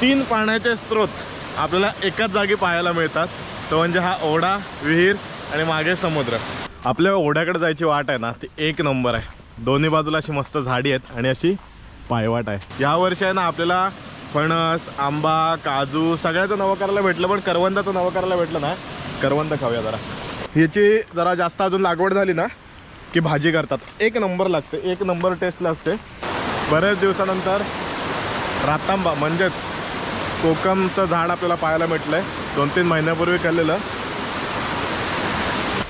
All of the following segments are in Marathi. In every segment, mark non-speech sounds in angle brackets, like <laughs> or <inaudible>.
तीन पाण्याचे स्रोत आपल्याला एकाच जागी पाहायला मिळतात. तो म्हणजे हा ओढा विहीर आणि मागे समुद्र. आपल्या ओढ्याकडे जायची वाट आहे ना ती एक नंबर आहे. दोन्ही बाजूला अशी मस्त झाडी आहेत आणि अशी पायवाट आहे. या वर्षी आहे ना आपल्याला फणस आंबा काजू सगळ्याचं नवं करायला भेटलं पण करवंदाचं नवं करायला भेटलं ना करवंद खाऊया जरा. ह्याची जरा जास्त अजून लागवड झाली ना की भाजी करतात. एक नंबर लागते एक नंबर टेस्टला असते. बऱ्याच दिवसानंतर रातांबा म्हणजेच कोकमचं झाड आपल्याला पाहायला भेटलं आहे दोन तीन महिन्यापूर्वी केलेलं.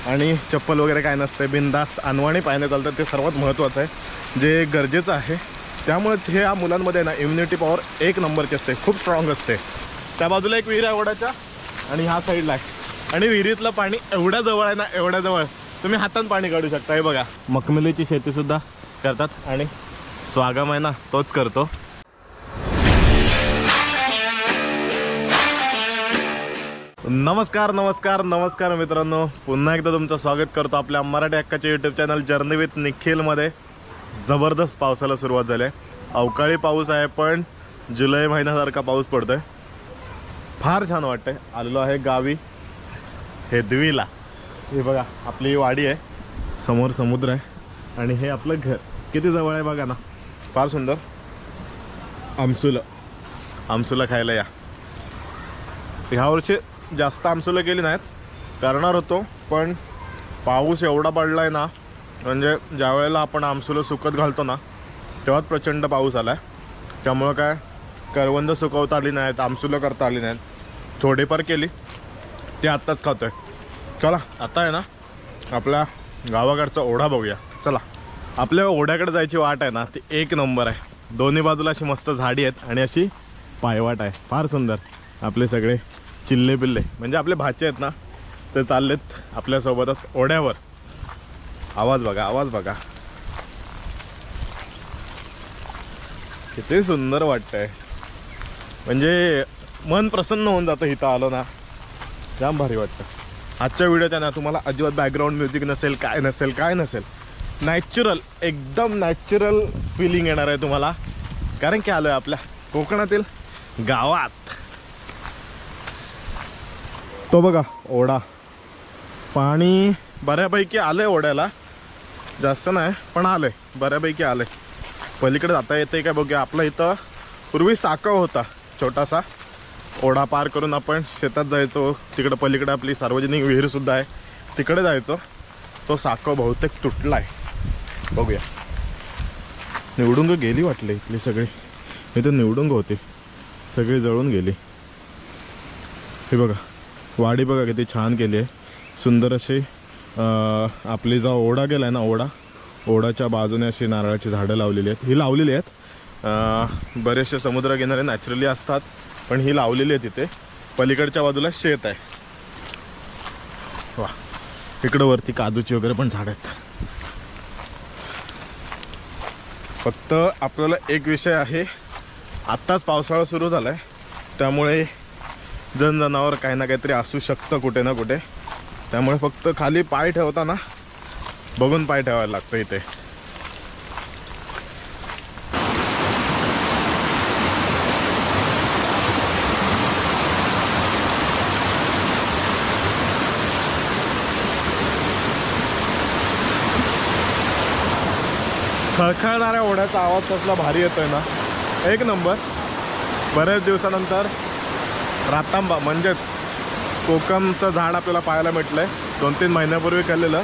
आणि चप्पल वगैरे काय नसते बिंदास अनवाणी पाहण्यात चालतं. ते सर्वात महत्त्वाचं आहे. जे गरजेचं आहे. त्यामुळेच हे या मुलांमध्ये ना इम्युनिटी पॉवर एक नंबरची असते. खूप स्ट्रॉंग असते. त्या बाजूला एक विहीर आहे ओढ्याच्या आणि ह्या साईडला आहे. आणि विहिरीतलं पाणी एवढ्या जवळ आहे ना एवढ्या जवळ. तुम्ही हातानं पाणी काढू शकता हे बघा. मखमलीची शेतीसुद्धा करतात. आणि स्वागम आहे ना तोच करतो. नमस्कार नमस्कार नमस्कार मित्रांनो. पुन्हा एकदा तुमचं स्वागत करतो आपल्या मराठी हक्काच्या यूट्यूब चॅनल जर्नी विथ निखिलमध्ये. जबरदस्त पावसाला सुरुवात झाली आहे. अवकाळी पाऊस आहे पण जुलै महिन्यासारखा पाऊस पडतोय. फार छान वाटतंय. आलेलो आहे गावी हेदवीला. हे बघा आपली वाडी आहे. समोर समुद्र आहे. आणि हे आपलं घर. किती जवळ आहे बघा ना. फार सुंदर. आमसुलं. आमसुलं खायला या. ह्या वर्षी जास्त आमसुलं केली नाहीत. करणार होतो पण पाऊस एवढा पडला आहे ना म्हणजे ज्या वेळेला आपण आमसुलं सुकत घालतो ना तेव्हाच प्रचंड पाऊस आला आहे त्यामुळं काय करवंद सुकवता आली नाहीत आमसुलं करता आली नाहीत. थोडीफार केली ते आत्ताच खातो आहे चला आता आहे ना आपल्या गावाकडचा ओढा बघूया. चला आपल्या ओढ्याकडे जायची वाट आहे ना ती एक नंबर आहे. दोन्ही बाजूला अशी मस्त झाडी आहेत आणि अशी पायवाट आहे. फार सुंदर आपले सगळे चिल्ले पिल्ले. म्हणजे आपले भाचे आहेत ना ते चाललेत आपल्यासोबतच ओढ्यावर. आवाज बघा आवाज बघा. किती सुंदर वाटतंय. म्हणजे मन प्रसन्न होऊन जातं इथं आलो ना. जाम भारी वाटतं. आजच्या व्हिडिओत आहे ना तुम्हाला अजिबात बॅकग्राऊंड म्युझिक नसेल काय नसेल काय नसेल. नॅचरल एकदम नॅचरल फिलिंग येणार आहे तुम्हाला. कारण की आलो आहे आपल्या कोकणातील गावात. तो बघा ओढा. पाणी बऱ्यापैकी आलंय ओढ्याला. जास्त नाही पण आलंय. बऱ्यापैकी आलंय. पलीकडे जाता येते काय बघूया. आपलं इथं पूर्वी साकव होता छोटासा. ओढा पार करून आपण शेतात जायचो. तिकडं पलीकडे आपली सार्वजनिक विहीरसुद्धा आहे. तिकडे जायचो. तो साकव बहुतेक तुटला आहे बघूया. निवडुंग गेली वाटले इथली सगळी. इथं निवडुंग होती. सगळी जळून गेली. हे बघा. वाडी बघा किती छान केली आहे. सुंदर अशी आपली जो ओढा गेला आहे ना ओढा ओढाच्या बाजूने अशी नारळाची झाडं लावलेली आहेत. ही लावलेली आहेत. बरेचसे समुद्रकिनारे नॅचरली असतात पण ही लावलेली आहे तिथे पलीकडच्या बाजूला शेत आहे. वा इकडं वरती काजूची वगैरे पण झाड आहेत. फक्त आपल्याला एक विषय आहे. आत्ताच पावसाळा सुरू झाला आहे त्यामुळे जनजनावर काही ना काहीतरी असू शकतं कुठे ना कुठे. त्यामुळे फक्त खाली पाय ठेवताना बघून पाय ठेवायला लागतं इथे. खळखळणाऱ्या ओढ्याचा आवाज कसला भारी येतोय ना. एक नंबर. बऱ्याच दिवसानंतर रातांबा म्हणजेच कोकमचं झाड आपल्याला पाहायला भेटलंय दोन तीन महिन्यापूर्वी केलेलं.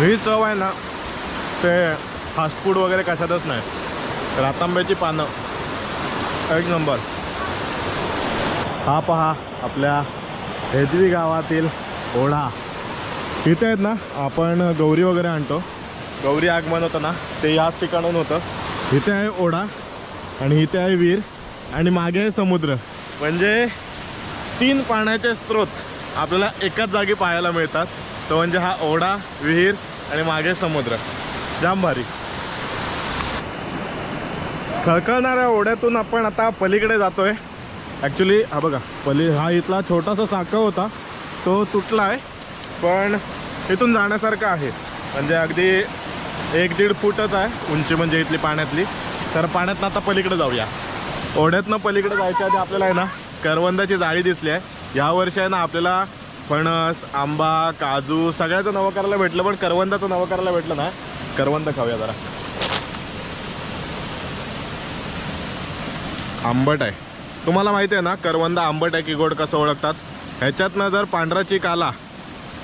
ही चव आहे ना ते फास्ट फूड वगैरे कशातच नाही. रातांब्याची पानं. एक नंबर. हा पहा आपल्या हेदवी गावातील ओढा. इथे आहेत ना आपण गौरी वगैरे आणतो. गौरी आगमन होतं ना ते याच ठिकाणून होतं. इथे आहे ओढा. आणि इथे आहे विहीर आणि मागे आहे समुद्र. म्हणजे तीन पाण्याचे स्रोत आपल्याला एकाच जागी पाहायला मिळतात. तो म्हणजे हा ओढा विहीर आणि मागे समुद्र. जाम भारी खळखळणाऱ्या ओढ्यातून आपण आता पलीकडे जातोय. ॲक्च्युली हा बघा पली हा इथला छोटासा साखर होता. तो तुटला आहे पण इथून जाण्यासारखं आहे. म्हणजे अगदी एक दीड फूटच आहे उंची म्हणजे इथली पाण्यातली. तर पाण्यातनं आता पलीकडे जाऊया. ओढ्यातनं पलीकडे जायच्या आधी आपल्याला आहे ना करवंदाची जाळी दिसली आहे. या वर्षी आहे ना आपल्याला फणस आंबा काजू सगळ्याचं नवं करायला भेटलं पण करवंदाचं नवं करायला भेटलं ना करवंद खाऊया जरा. आंबट आहे. तुम्हाला माहिती आहे ना करवंदा आंबट आहे की गोड कसं ओळखतात? ह्याच्यातनं जर पांढरा चीक आला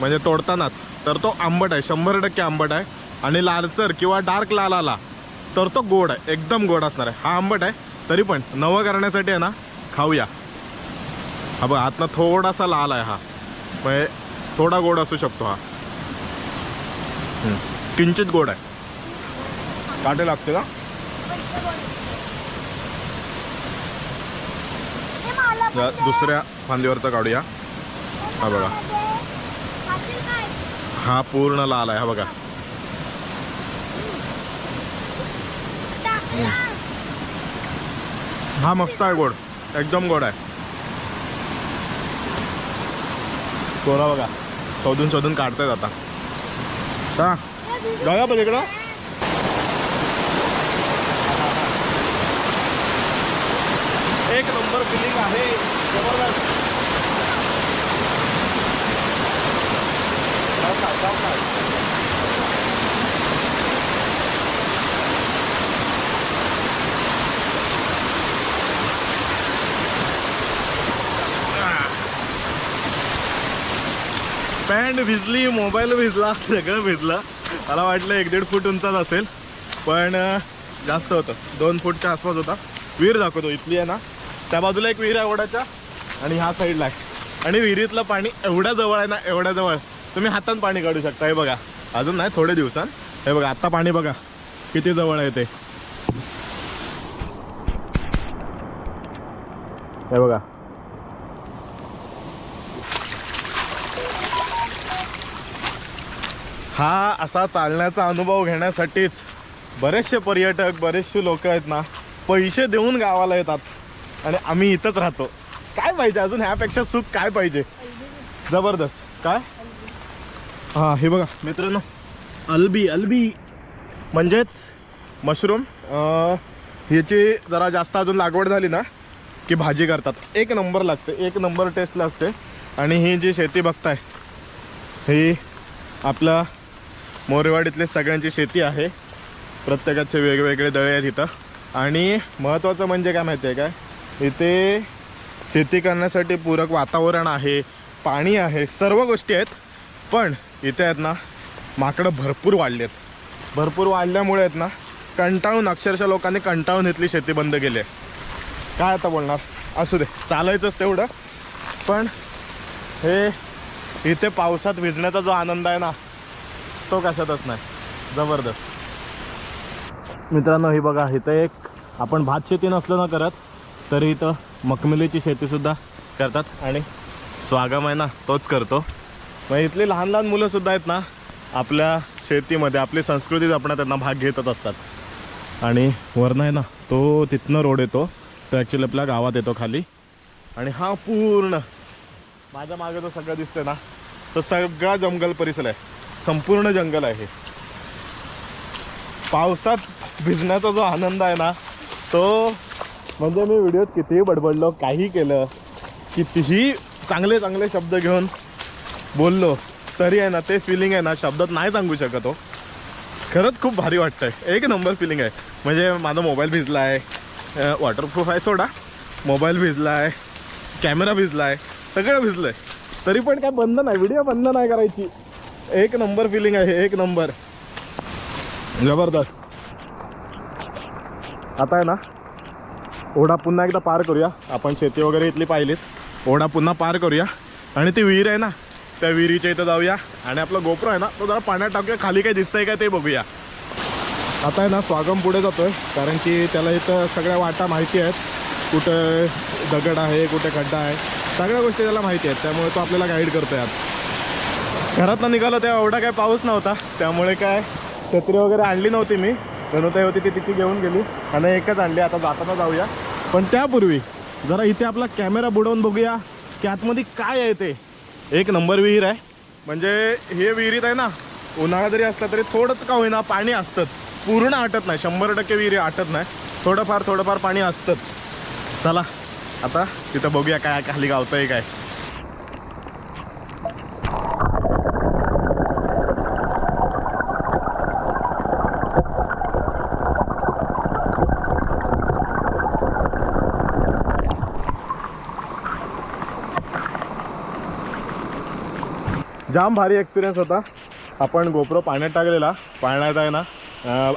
म्हणजे तोडतानाच तर तो आंबट आहे शंभर टक्के आंबट आहे. आणि लालसर किंवा डार्क लाल आला तर तो गोड आहे एकदम गोड असणार आहे. हा आंबट आहे तरी पण नवं करण्यासाठी आहे ना खाऊया. हा बघ आतनं थोडासा लाल आहे हा. म्हणजे थोडा गोड असू शकतो हा. किंचित गोड आहे. काटे लागते का दुसऱ्या फांदीवरचा काढूया. हा बघा. हा पूर्ण लाल आहे हा बघा. हा मस्त आहे गोड. एकदम गोड आहे. कोरा बघा शोधून शोधून काढतायत आता. हा जाऊया पलीकडं एक नंबर फिलिंग आहे. जबरदस्त. काय, पॅन्ट भिजली मोबाईल भिजला सगळं भिजलं. मला वाटलं एक दीड फूट उंचाच असेल पण जास्त होतं. दोन फूटच्या आसपास होता. विहीर दाखवतो इथली आहे ना. त्या बाजूला एक विहीर आहे ओढ्याच्या आणि ह्या साईडला आहे. आणि विहिरीतलं पाणी एवढ्या जवळ आहे ना एवढ्या जवळ. तुम्ही हातात पाणी काढू शकता हे बघा. अजून नाही थोडे दिवसांत. हे बघा आत्ता पाणी बघा किती जवळ आहे ते. हे बघा. हा असा चालण्याचा अनुभव घेण्यासाठीच बरेचसे पर्यटक बरेचसे लोक आहेत ना पैसे देऊन गावाला येतात. आणि आम्ही इथंच राहतो. काय पाहिजे? अजून ह्यापेक्षा सुख काय पाहिजे? जबरदस्त. काय? हा हे बघा. मित्रांनो अल्बी अल्बी म्हणजेच मशरूम. ह्याची जरा जास्त अजून लागवड झाली ना की भाजी करतात. एक नंबर लागते. एक नंबर टेस्टला असते. आणि ही जी शेती बघताय ही आपलं मोरेवाडीतले सगळ्यांची शेती आहे. प्रत्येकाचे वेगवेगळे दळे आहेत इथं. आणि महत्त्वाचं म्हणजे काय माहिती आहे काय इथे शेती करण्यासाठी पूरक वातावरण आहे पाणी आहे सर्व गोष्टी आहेत. पण इथे आहेत ना माकडं भरपूर वाढली आहेत भरपूर वाढल्यामुळे आहेत ना कंटाळून अक्षरशः लोकांनी कंटाळून इथली शेती बंद केली आहे. काय आता बोलणार? असू दे चालायचंच तेवढं. पण हे इथे पावसात भिजण्याचा जो आनंद आहे ना तो कशातच नाही. जबरदस्त. मित्रांनो ही बघा इथं एक आपण भात शेती नसलो ना करत तरी इथं मखमिलीची शेतीसुद्धा करतात आणि स्वागम आहे ना तोच करतो. मग इथली लहान लहान मुलंसुद्धा आहेत ना आपल्या शेतीमध्ये आपली संस्कृती जपण्यात त्यांना भाग घेतच असतात. आणि वरनं आहे ना तो तिथनं रोड येतो तो ॲक्च्युली आपल्या गावात येतो खाली. आणि हा पूर्ण माझ्या मागे जो सगळं दिसतंय ना तो सगळा जंगल परिसर आहे. संपूर्ण जंगल आहे. पावसात भिजण्याचा जो आनंद आहे ना तो म्हणजे मी व्हिडिओत कितीही बडबडलो काही केलं कितीही चांगले चांगले शब्द घेऊन बोललो तरी आहे ना ते फिलिंग आहे ना शब्दात नाही सांगू शकत हो. खरंच खूप भारी वाटतंय. एक नंबर फिलिंग आहे. म्हणजे माझा मोबाईल भिजला आहे वॉटरप्रूफ आहे सोडा. मोबाईल भिजला आहे कॅमेरा भिजला आहे सगळं भिजलं आहे तरी पण काय बंद नाही व्हिडिओ बंद नाही करायची. एक नंबर फिलिंग आहे एक नंबर. जबरदस्त. आता आहे ना ओढा पुन्हा एकदा पार करूया. आपण शेती वगैरे इथली पाहिलीत. ओढा पुन्हा पार करूया. आणि ती विहीर आहे ना त्या विहिरीच्या इथं जाऊया. आणि आपला गोप्रो आहे ना तो जरा पाण्यात टाकूया. खाली काय दिसतंय का ते बघूया. आता आहे ना स्वागम पुढे जातोय. कारण की त्याला इथं सगळ्या वाटा माहिती आहेत. कुठं दगड आहे कुठे खड्डा आहे. सगळ्या गोष्टी त्याला माहिती आहेत. त्यामुळे तो आपल्याला गाईड करतोय आज घरातनं निघालो तेव्हा एवढा काय पाऊस नव्हता. त्यामुळे काय छत्री वगैरे आणली नव्हती मी. धनुताई होती ती तिथे घेऊन गेली. आणि एकच आणली आता जाताना जाऊया. पण त्यापूर्वी जरा इथे आपला कॅमेरा बुडवून बघूया की आतमध्ये काय आहे ते. एक नंबर विहीर आहे. म्हणजे हे विहिरीत आहे ना उन्हाळा जरी असला तरी थोडंच का होईना पाणी असतं. पूर्ण आटत नाही. शंभर टक्के विहिरी आटत नाही. थोडंफार थोडंफार पाणी असतंच. चला आता तिथं बघूया काय खाली गावतंय काय. जाम भारी एक्सपिरियन्स होता. आपण गोप्रो पाण्यात टाकलेला. पाण्यात आहे ना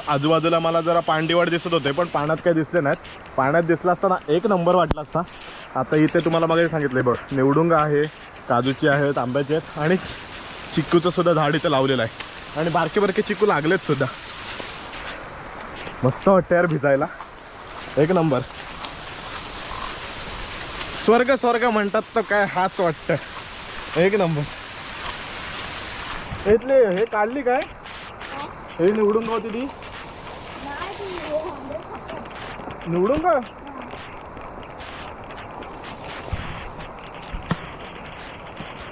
आजूबाजूला मला जरा पांडीवाड दिसत होते पण पाण्यात काही दिसले नाहीत. पाण्यात दिसला असताना एक नंबर वाटला असता. आता इथे तुम्हाला मागे सांगितले बघ निवडुंग आहे काजूची आहेत आंब्याची आहेत आणि चिक्कूचं सुद्धा झाड इथं लावलेलं आहे. आणि बारके बारके चिक्कू लागलेत सुद्धा. मस्त वाटतं यार भिजायला. एक नंबर. स्वर्ग स्वर्ग म्हणतात तर काय हाच वाटतं एक नंबर. इथले हे काढली काय? हे निवडून होती ती निवडून का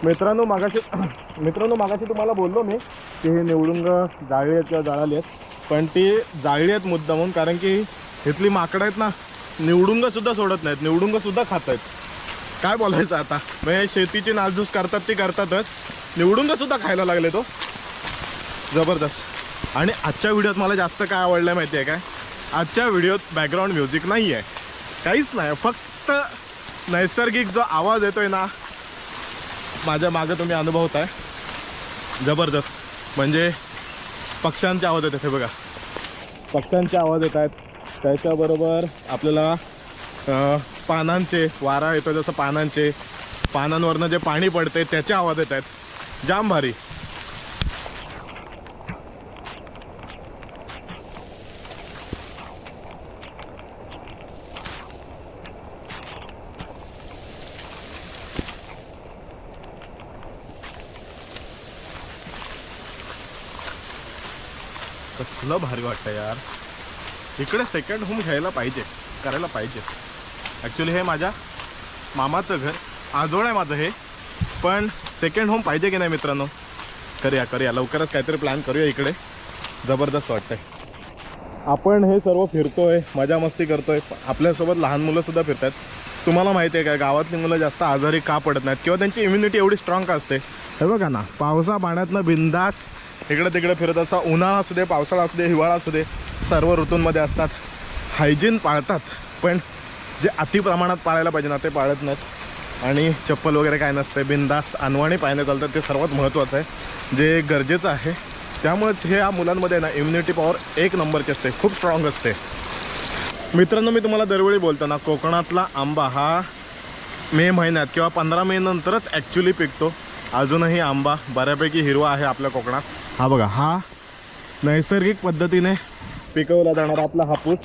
मित्रांनो मागाशी मित्रांनो मागाशी तुम्हाला बोललो मी की हे निवडुंग जाळी आहेत किंवा जाळाली आहेत. पण ती जाळली आहेत मुद्दा म्हणून कारण की इथली माकडं आहेत ना निवडुंग सुद्धा सोडत नाहीत निवडुंग सुद्धा खात आहेत. काय बोलायचं आता? म्हणजे शेतीची नासधूस करतात ती करतातच. निवडुंग सुद्धा खायला लागले तो. जबरदस्त. आणि आजच्या व्हिडिओत मला जास्त काय आवडलं आहे माहिती आहे काय? आजच्या व्हिडिओत बॅकग्राऊंड म्युझिक नाही आहे काहीच नाही. फक्त नैसर्गिक जो आवाज येतोय ना माझ्या मागं तुम्ही अनुभवत आहे जबरदस्त. म्हणजे पक्ष्यांचे आवाज येतात हे बघा. पक्ष्यांचे आवाज येत आहेत त्याच्याबरोबर आपल्याला पानांचे वारा येतो जसं पानांचे पानांवरनं जे पाणी पडते त्याचे आवाज येत आहेत जाम भारी. कसलं भारी वाटतं यार. इकडे सेकंड होम घ्यायला पाहिजे करायला पाहिजे. ॲक्च्युली हे माझ्या मामाचं घर आजोळ आहे माझं हे. पण सेकंड होम पाहिजे की नाही मित्रांनो? करूया करूया. लवकरच काहीतरी प्लॅन करूया इकडे. जबरदस्त वाटतंय. आपण हे सर्व फिरतोय मजा मस्ती करतोय. आपल्यासोबत लहान मुलं सुद्धा फिरतात तुम्हाला माहिती आहे का गावातली मुलं जास्त आजारी का पडत नाहीत? किंवा त्यांची इम्युनिटी एवढी स्ट्रॉंग का असते? हे बघा ना पावसा पाण्यातनं बिंदास इकडे तिकडे फिरत असता उन्हाळा असू दे पावसाळा असू दे हिवाळा असू दे सर्व ऋतूंमध्ये असतात. हायजीन पाळतात. पण जे अति प्रमाणात पाळायला पाहिजे ना ते पाळत नाहीत. आणि चप्पल वगैरे काय नसते बिंदास अनवाणी पाळणे चालतात ते सर्वात महत्त्वाचं आहे. जे गरजेचं आहे त्यामुळेच हे या मुलांमध्ये ना इम्युनिटी पॉवर एक नंबरची असते. खूप स्ट्रॉंग असते. मित्रांनो मी तुम्हाला दरवेळी बोलतो ना कोकणातला आंबा हा मे महिन्यात किंवा पंधरा मे नंतरच ॲक्च्युली पिकतो. अजूनही आंबा बऱ्यापैकी हिरवा आहे आपल्या कोकणात. हा बघा हा नैसर्गिक पद्धतीने पिकवला जाणारा आपला हापूस.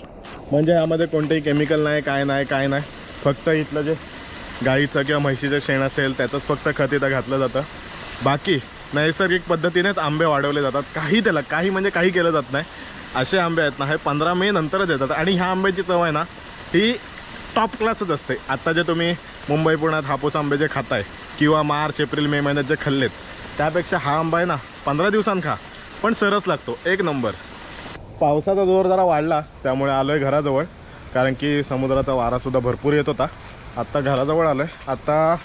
म्हणजे ह्यामध्ये कोणतेही केमिकल नाही काय नाही काय नाही. फक्त इथलं जे गाईचं किंवा म्हैशीचं शेण असेल त्याचंच फक्त खत इथं घातलं जातं. बाकी नैसर्गिक पद्धतीनेच आंबे वाढवले जातात. काही त्याला काही म्हणजे काही केलं जात नाही. असे आंबे आहेत ना हे पंधरा मे नंतरच येतात. आणि ह्या आंब्याची चव आहे ना ही टॉप क्लासच असते. आत्ता जे तुम्ही मुंबई पुण्यात हापूस आंबे जे खाताय किंवा मार्च एप्रिल मे महिन्यात जे खाल्लेत त्यापेक्षा हा आंबा आहे ना पंधरा दिवसांत खा. पण सरस लागतो. एक नंबर. पावसाचा जोर जरा वाढला त्यामुळे आलो आहे घराजवळ. कारण की समुद्राचा वारासुद्धा भरपूर येत होता. आत्ता घराजवळ आलो आहे आत्ता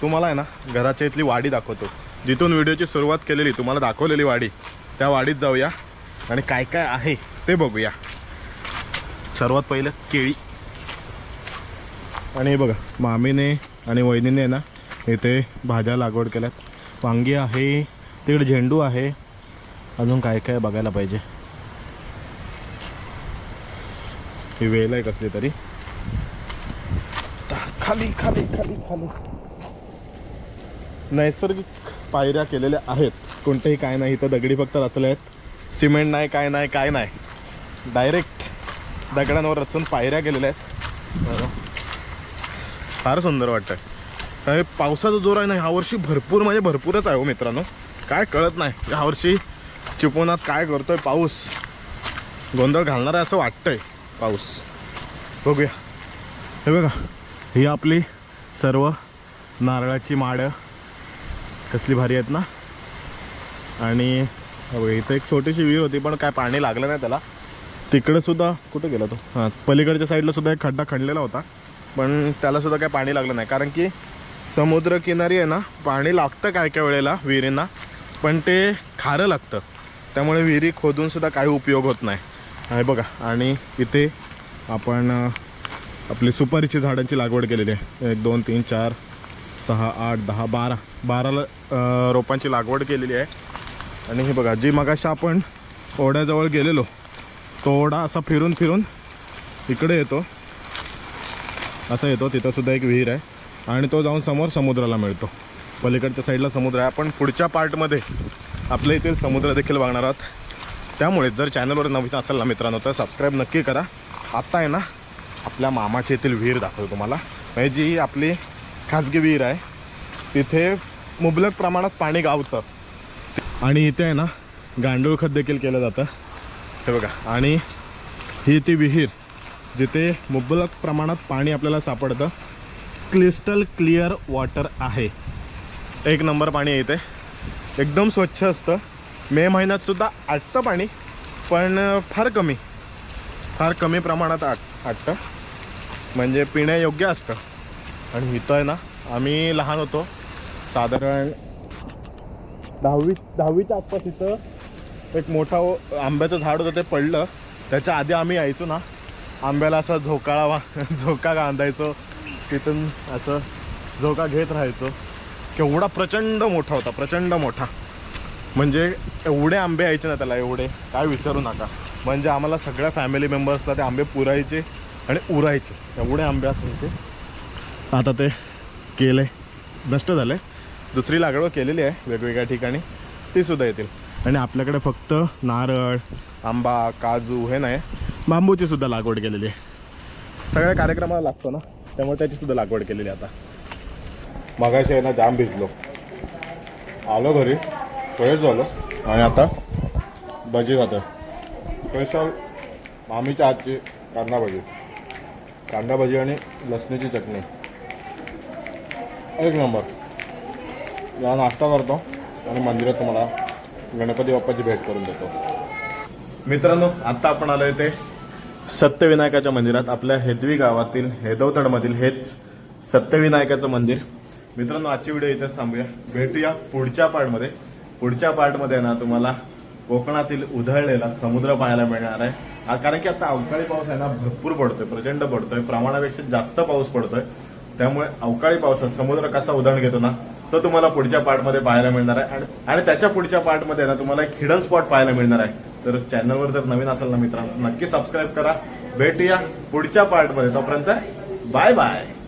तुम्हाला आहे ना घराच्या इथली वाडी दाखवतो. जिथून व्हिडिओची सुरुवात केलेली तुम्हाला दाखवलेली वाडी. त्या वाडीत जाऊया आणि काय काय आहे ते बघूया. सर्वात पहिलं केळी. आणि बघा मामीने आणि वहिनीने ना इथे भाज्या लागवड केल्यात. वांगी आहे तिकडे झेंडू आहे. अजून काय काय बघायला पाहिजे? ही वेल आहे कसली तरी. खाली खाली खाली खाली. नैसर्गिक पायऱ्या केलेल्या आहेत. कोणतेही काय नाही इथं दगडी फक्त रचले आहेत. सिमेंट नाही काय नाही काय नाही. डायरेक्ट दगडांवर रचून पायऱ्या केलेल्या आहेत. फार सुंदर वाटतं काय पावसाचा जोर आहे ना ह्यावर्षी भरपूर म्हणजे भरपूरच आहे हो मित्रांनो. काय कळत नाही. ह्यावर्षी चिपवणात काय करतोय पाऊस? गोंधळ घालणार आहे असं वाटतंय पाऊस. बघूया. हे बघा. ही आपली सर्व नारळाची माडं कसली भारी आहेत ना? आणि इथं एक छोटीशी विहीर होती पण काय पाणी लागलं नाही त्याला. तिकडे सुद्धा कुठे गेला तो? हां पलीकडच्या साईडला सुद्धा एक खड्डा खणलेला होता. पण त्याला सुद्धा काय पाणी लागलं नाही कारण की समुद्रकिनारी आहे ना पाणी लागतं काय काय वेळेला विहिरींना पण ते खारं लागतं. त्यामुळे विहिरी खोदूनसुद्धा काही उपयोग होत नाही. आहे बघा आणि इथे आपण आपली सुपारीची झाडांची लागवड केलेली आहे. एक दोन तीन चार सहा आठ दहा बारा. बाराला रोपांची लागवड केलेली आहे. आणि हे बघा जी मगाशी आपण ओढ्याजवळ गेलेलो तो ओढा असा फिरून फिरून इकडे येतो. असा येतो तिथंसुद्धा एक विहीर आहे. आणि तो जाऊन समोर समुद्राला मिळतो. पलीकडच्या साईडला समुद्र आहे. आपण पुढच्या पार्टमध्ये आपल्या इथे समुद्र देखील बघणार आहोत. त्यामुळे जर चॅनलवर नवीन असेल ना मित्रांनो तर सबस्क्राईब नक्की करा. आत्ता आहे ना आपल्या मामाच्या येथील विहीर दाखवतो तुम्हाला. म्हणजे जी आपली खाजगी विहीर आहे. तिथे मुबलक प्रमाणात पाणी गावतं. आणि इथे आहे ना गांडूळ खत देखील केलं जातं. हे बघा आणि ही ती विहीर जिथे मुबलक प्रमाणात पाणी आपल्याला सापडतं. क्लिस्टल क्लिअर वॉटर आहे. एक नंबर पाणी येते इथे. एकदम स्वच्छ असतं. मे महिन्यात सुद्धा आटतं पाणी पण फार कमी. फार कमी प्रमाणात आट आटतं. म्हणजे पिण्यायोग्य असतं. आणि इथं आहे ना आम्ही लहान होतो. साधारण दहावी दहावीच्या आसपास इथं एक मोठा आंब्याचं झाड होतं ते पडलं. त्याच्या आधी आम्ही यायचो ना आंब्याला असा झोकाळा वा <laughs> झोका बांधायचो तिथून असं झोका घेत राहायचो. केवढा प्रचंड मोठा होता प्रचंड मोठा. म्हणजे एवढे आंबे यायचे ना त्याला एवढे. काय विचारू नका. म्हणजे आम्हाला सगळ्या फॅमिली मेंबर्सला ते आंबे पुरायचे. आणि उरायचे. एवढे आंबे असायचे आता ते केले. नष्ट झाले. दुसरी लागवड केलेली आहे वेगवेगळ्या ठिकाणी. ती सुद्धा येतील. आणि आपल्याकडे फक्त नारळ आंबा काजू हे नाही. बांबूची सुद्धा लागवड केलेली आहे. सगळ्या कार्यक्रमाला लागतो ना? त्यामुळे त्याची सुद्धा लागवड केलेली आहे आता. मगाशी आहे ना जाम भिजलो. आलो घरी. वेळ झालो. आणि आता भजी खातो स्पेशल मामीच्या आजची कांदा भजी. कांदा भजी आणि लसणीची चटणी. एक नंबर. या नाश्ता करतो आणि मंदिरात तुम्हाला गणपती बाप्पाची भेट करून देतो. मित्रांनो आता आपण आलो इथे सत्यविनायकाच्या मंदिरात. आपल्या हेदवी गावातील हेदवतडमधील हेच सत्यविनायकाचं मंदिर. मित्रांनो आजची व्हिडिओ इथेच थांबूया. भेटूया पुढच्या पार्टमध्ये. पुढच्या पार्टमध्ये ना तुम्हाला कोकणातील उधळलेला समुद्र पाहायला मिळणार आहे. कारण की आता अवकाळी पाऊस आहे ना भरपूर पडतोय प्रचंड पडतोय. प्रमाणापेक्षा जास्त पाऊस पडतोय. त्यामुळे अवकाळी पावसात समुद्र कसा उदाहरण घेतो ना तो तुम्हाला पुढच्या पार्टमध्ये पाहायला मिळणार आहे. आणि- आणि त्याच्या पुढच्या पार्टमध्ये ना तुम्हाला एक हिडन स्पॉट पाहायला मिळणार आहे. तर चॅनलवर जर नवीन असेल ना मित्रांनो नक्की सबस्क्राईब करा. भेटूया पुढच्या पार्टमध्ये. तोपर्यंत बाय बाय